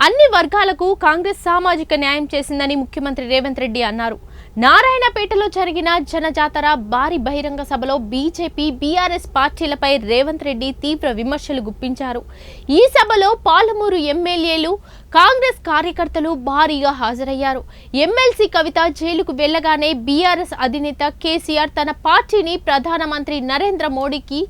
అన్ని వర్గాలకు కాంగ్రెస్ సామాజిక న్యాయం చేసిందని ముఖ్యమంత్రి రేవంత్ రెడ్డి అన్నారు. నారాయణపేటలో జరిగిన జనజాతర భారీ బహిరంగ సభలో బీజేపీ బీఆర్ఎస్ పార్టీలపై రేవంత్ రెడ్డి తీవ్ర విమర్శలు గుప్పించారు. ఈ సభలో పాలమూరు ఎమ్మెల్యేలు కాంగ్రెస్ కార్యకర్తలు భారీగా హాజరయ్యారు. ఎమ్మెల్సీ కవిత జైలుకు వెళ్ళగానే బీఆర్ఎస్ అధినేత కేసీఆర్ తన పార్టీని ప్రధానమంత్రి నరేంద్ర మోడీకి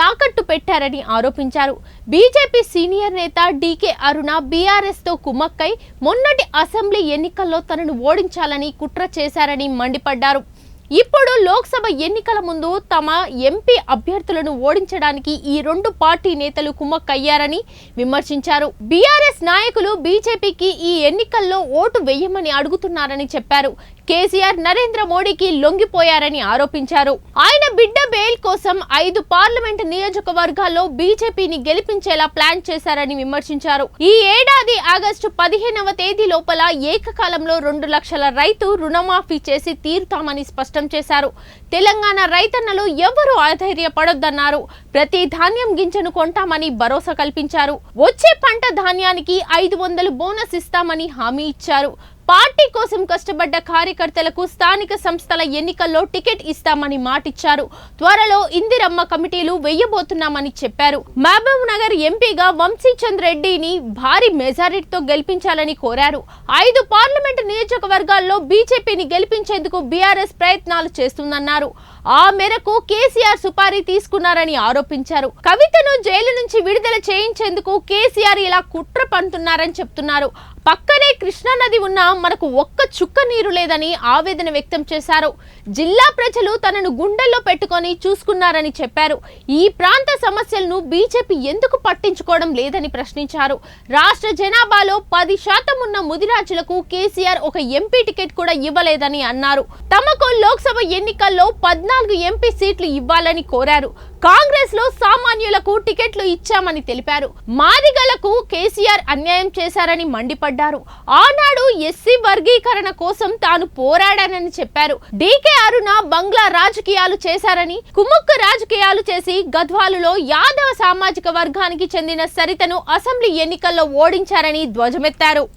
తాకట్టు పెట్టారని ఆరోపించారు. బీజేపీ సీనియర్ నేత డీకే అరుణ బీఆర్ఎస్తో కుమ్మక్కై మొన్నటి అసెంబ్లీ ఎన్నికల్లో తనను ఓడించాలని కుట్ర చేశారని మండిపడ్డారు. ఇప్పుడు లోక్సభ ఎన్నికల ముందు తమ ఎంపీ అభ్యర్థులను ఓడించడానికి ఈ రెండు పార్టీ నేతలు కుమ్మక్కయ్యారని విమర్శించారు. బీఆర్ఎస్ నాయకులు బీజేపీకి ఈ ఎన్నికల్లో ఓటు వేయమని అడుగుతున్నారని చెప్పారు. కేసీఆర్ నరేంద్ర మోడీకి లొంగిపోయారని ఆరోపించారు. ఆయన బిడ్డ బెయిల్ కోసం ఐదు పార్లమెంట్ నియోజకవర్గాల్లో బీజేపీని గెలిపించేలా ప్లాన్ చేశారని విమర్శించారు. ఈ ఏడాది ఆగస్టు పదిహేనవ తేదీ లోపల ఏకకాలంలో రెండు లక్షల రైతు రుణమాఫీ చేసి తీరుతామని స్పష్టం చేశారు. తెలంగాణ రైతన్నలు ఎవరూ అధైర్యపడొద్దన్నారు ప్రతి ధాన్యం గింజను కొంటామని భరోసా కల్పించారు. వచ్చే పంట ధాన్యానికి ఐదు వందలు బోనస్ ఇస్తామని హామీ ఇచ్చారు. పార్టీ కోసం కష్టపడ్డ కార్యకర్తలకు స్థానిక సంస్థల ఎన్నికల్లో టికెట్ ఇస్తామని మాటిచ్చారు. త్వరలో ఇందిరమ్మ కమిటీలు వెయ్యబోతున్నామని చెప్పారు. మహబూబ్ నగర్ ఎంపీగా వంశీచంద్ రెడ్డిని భారీ మెజారిటీతో గెలిపించాలని కోరారు. ఐదు పార్లమెంటు నియోజకవర్గాల్లో బీజేపీని గెలిపించేందుకు బీఆర్ఎస్ ప్రయత్నాలు చేస్తుందన్నారు. ఆ మేరకు కేసీఆర్ సుపారీ తీసుకున్నారని ఆరోపించారు. కవితను జైలు నుంచి విడుదల చేయించేందుకు కేసీఆర్ ఇలా కుట్ర పంతున్నారని చెప్తున్నారు. పక్కనే కృష్ణానది ఉన్నా మనకు ఒక్క చుక్క నీరు లేదని ఆవేదన వ్యక్తం చేశారు. జిల్లా ప్రజలు తనను గుండెల్లో పెట్టుకొని చూసుకున్నారని చెప్పారు. ఈ ప్రాంత సమస్యలను బీజేపీ ఎందుకు పట్టించుకోవడం లేదని ప్రశ్నించారు. రాష్ట్ర జనాభాలో పది శాతం ఉన్న ముదిరాజులకు కేసీఆర్ ఒక ఎంపీ టికెట్ కూడా ఇవ్వలేదని అన్నారు. తమకు లోక్సభ ఎన్నికల్లో పద్నాలుగు ఎంపీ సీట్లు ఇవ్వాలని కోరారు. కాంగ్రెస్లో సామాన్యులకు టికెట్లు ఇచ్చామని తెలిపారు. మాదిగలకు కేసీఆర్ అన్యాయం చేశారని మండిపడ్డారు. ఆనాడు ఎస్సీ వర్గీకరణ కోసం తాను పోరాడానని చెప్పారు. డీకే అరుణ బంగ్లా రాజకీయాలు చేశారని కుముక్కు రాజకీయాలు చేసి గద్వాలులో యాదవ సామాజిక వర్గానికి చెందిన సరితను అసెంబ్లీ ఎన్నికల్లో ఓడించారని ధ్వజమెత్తారు.